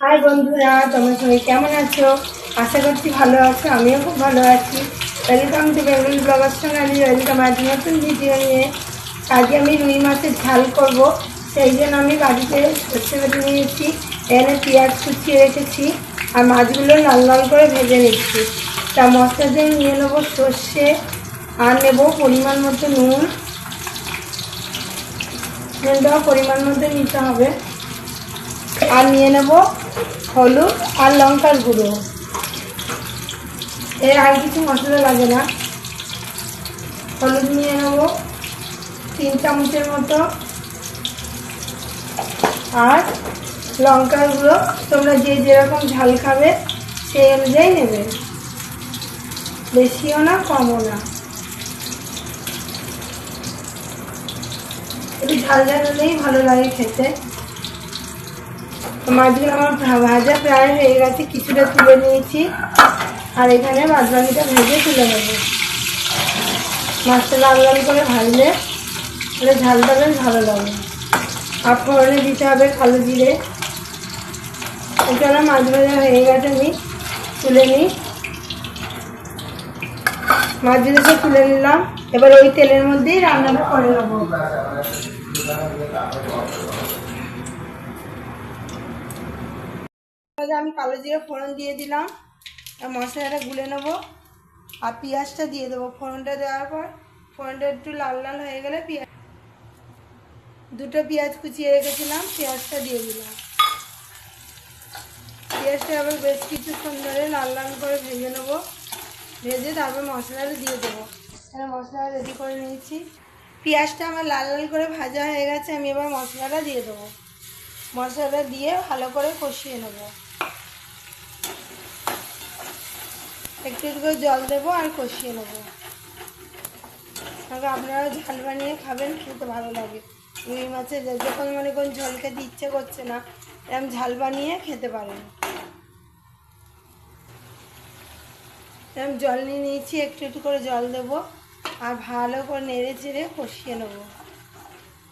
High বন্ধুরা, তোমরা সবাই কেমন আছো? আশা করছি ভালো আছো, আমিও খুব ভালো আছি। Welcome to Bengal blogger channel welcome আজ নতুন ভিডিও নিয়ে। আজকে আমি রুই মাছের ঝাল করব, সেই জন্য আমি বাড়িতে সর্ষে বেটে নিয়েছি এখানে পেঁয়াজ কুচিয়ে রেখেছি, আর মাছগুলো লাল লাল করে ভেজে নিচ্ছি। তা মশলা দিয়ে নিয়ে নেব সর্ষে, আর নেব পরিমাণ মতো নুন। নুন দেওয়া পরিমাণ মতো নিতে হবে। আর নিয়ে নেব হলুদ আর লঙ্কার গুঁড়ো। এর আর কিছু মশলা লাগে না। হলুদ নিয়ে নেব তিন চামচের মতো। আর লঙ্কার গুঁড়ো তোমরা যে যেরকম ঝাল খাবে সেই অনুযায়ী নেবে। বেশিও না, কমও না। একটু ঝাল ঝাল হলেই ভালো লাগে খেতে। মাছগুলো আমার ভাজা প্রায় হয়ে গেছে, কিছুটা তুলে নিয়েছি। আর এখানে বাদবাকিটা ভেজে তুলে নেব। মাছটা লাল লাল করে ভাজলে তাহলে ঝালটা বেশ ভালো লাগে। আর ফোড়নে দিতে হবে কালো জিরে। চলো মাছ ভাজা হয়ে গেছে, আমি তুলে নিই। মাছগুলোকে তুলে নিলাম। এবার ওই তেলের মধ্যেই রান্নাটা করে নেব। এবারে আমি কালো জিরে ফোড়ন দিয়ে দিলাম। আর মশলাটা গুলে নেব। আর পেঁয়াজটা দিয়ে দেবো। ফোড়নটা দেওয়ার পর ফোড়নটা একটু লাল লাল হয়ে গেলে পেঁয়াজ দুটো পেঁয়াজ কুচিয়ে রেখেছিলাম, পেঁয়াজটা দিয়ে দিলাম। পেঁয়াজটা আবার বেশ কিছুক্ষণ ধরে লাল লাল করে ভেজে নেব। ভেজে তারপর মশলাটা দিয়ে দেবো। এখানে মশলাটা রেডি করে নিয়েছি। পেঁয়াজটা আমার লাল লাল করে ভাজা হয়ে গেছে, আমি এবার মশলাটা দিয়ে দেবো। মশলাটা দিয়ে ভালো করে কষিয়ে নেব। একটু একটু করে জল দেবো আর কষিয়ে নেব। তারপর আপনারা ঝাল বানিয়ে খাবেন, খেতে ভালো লাগে। রুই মাছের যখন মনে করুন ঝোল খেতে ইচ্ছে করছে না এরকম ঝাল বানিয়ে খেতে পারেন। এরকম জল নিয়ে নিয়েছি, একটু একটু করে জল দেবো আর ভালো করে নেড়ে চেড়ে কষিয়ে নেব।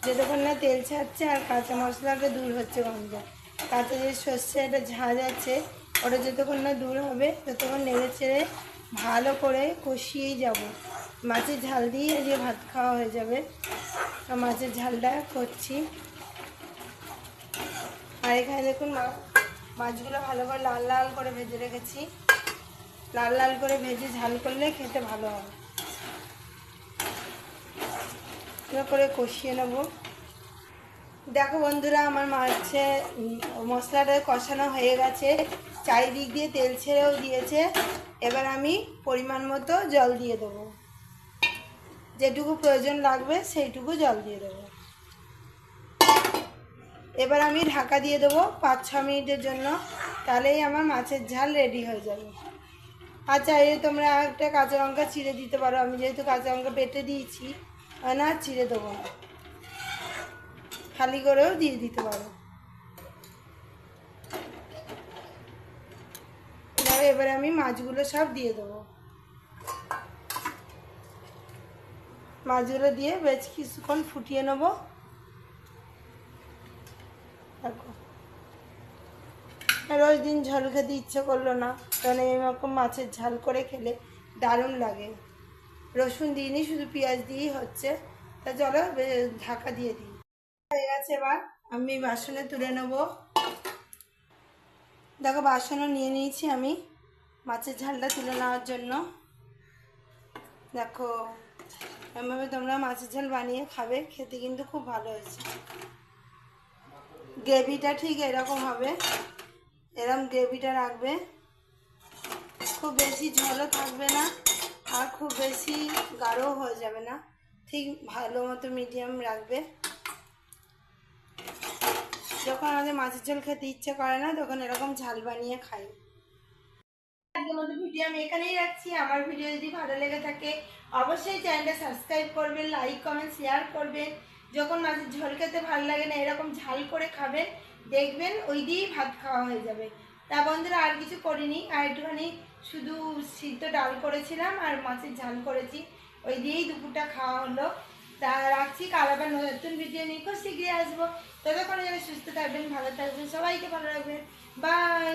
যতক্ষণ না তেল ছাড়ছে আর কাঁচা মশলাটা দূর হচ্ছে গন্ধ। কাঁচা যে সর্ষে একটা ঝাঁজ আছে ওটা যতক্ষণ না দূর হবে, ততক্ষণ নেড়ে চেড়ে ভালো করে কষিয়েই যাব। মাছের ঝাল দিয়ে আজকে ভাত খাওয়া হয়ে যাবে। মাছের ঝালটা করছি। আর এখানে দেখুন মাছগুলো ভালো করে লাল লাল করে ভেজে রেখেছি। লাল লাল করে ভেজে ঝাল করলে খেতে ভালো হবে। করে কষিয়ে নেব। দেখো বন্ধুরা, আমার মাছে মশলাটা কষানো হয়ে গেছে। চারিদিক দিয়ে তেল ছেড়েও দিয়েছে। এবার আমি পরিমাণ মতো জল দিয়ে দেবো। যেটুকু প্রয়োজন লাগবে, সেইটুকু জল দিয়ে দেবো। এবার আমি ঢাকা দিয়ে দেবো পাঁচ, ছ মিনিটের জন্য। তাহলেই আমার মাছের ঝাল রেডি হয়ে যাবে। আর চাইলে তোমরা একটা কাঁচা লঙ্কা চিড়ে দিতে পারো। আমি যেহেতু কাঁচা লঙ্কা বেটে দিয়েছি না? চিড়ে দেবো না। খালি করেও দিয়ে দিতে পারো। এবার আমি মাছগুলো সব দিয়ে দেবো। মাছগুলো দিয়ে বেশ কিছুক্ষণ ফুটিয়ে নেব। রোজ দিন ঝাল খেতে ইচ্ছে করল না, কারণ এরকম মাছের ঝাল করে খেলে দারুণ লাগে। রসুন দিইনি, শুধু পেঁয়াজ দিয়েই হচ্ছে। তা বে- ঢাকা দিয়ে দিই। হয়ে গেছে এবার। আমি বাসনে তুলে নেব। দেখো, বাসনও নিয়ে নিয়েছি আমি। মাছের ঝালটা তুলে নেওয়ার জন্য। দেখো, এভাবে তোমরা মাছের ঝাল বানিয়ে খাবে। খেতে কিন্তু খুব ভালো হয়েছে। গ্রেভিটা ঠিক এরকম হবে। এরকম গ্রেভিটা রাখবে। খুব বেশি ঝোলও থাকবে না আর খুব বেশি গাঢ়ও হয়ে যাবে না। ঠিক ভালো মতো মিডিয়াম রাখবে। যখন আমাদের মাছের ঝোল খেতে ইচ্ছে করে না, তখন এরকম ঝাল বানিয়ে খাই। আজকের মতো ভিডিও আমি এখানেই রাখছি। আমার ভিডিও যদি ভালো লেগে থাকে, অবশ্যই চ্যানেলটা সাবস্ক্রাইব করবেন লাইক কমেন্ট শেয়ার করবেন। যখন মাছের ঝোল খেতে ভালো লাগে না, এরকম ঝাল করে খাবেন, দেখবেন ওই দিয়েই ভাত খাওয়া হয়ে যাবে। তা বন্ধুরা, আর কিছু করিনি। আর একটুখানি শুধু সিদ্ধ ডাল করেছিলাম আর মাছের ঝাল করেছি। ওই দিয়েই দুপুরটা খাওয়া হলো। তা রাখছি, কাল আবার নতুন ভিডিও নিয়ে খুব শীঘ্রই আসব। ততক্ষণে যেন সুস্থ থাকবেন, ভালো থাকবেন, সবাইকে ভালো রাখবেন। বাই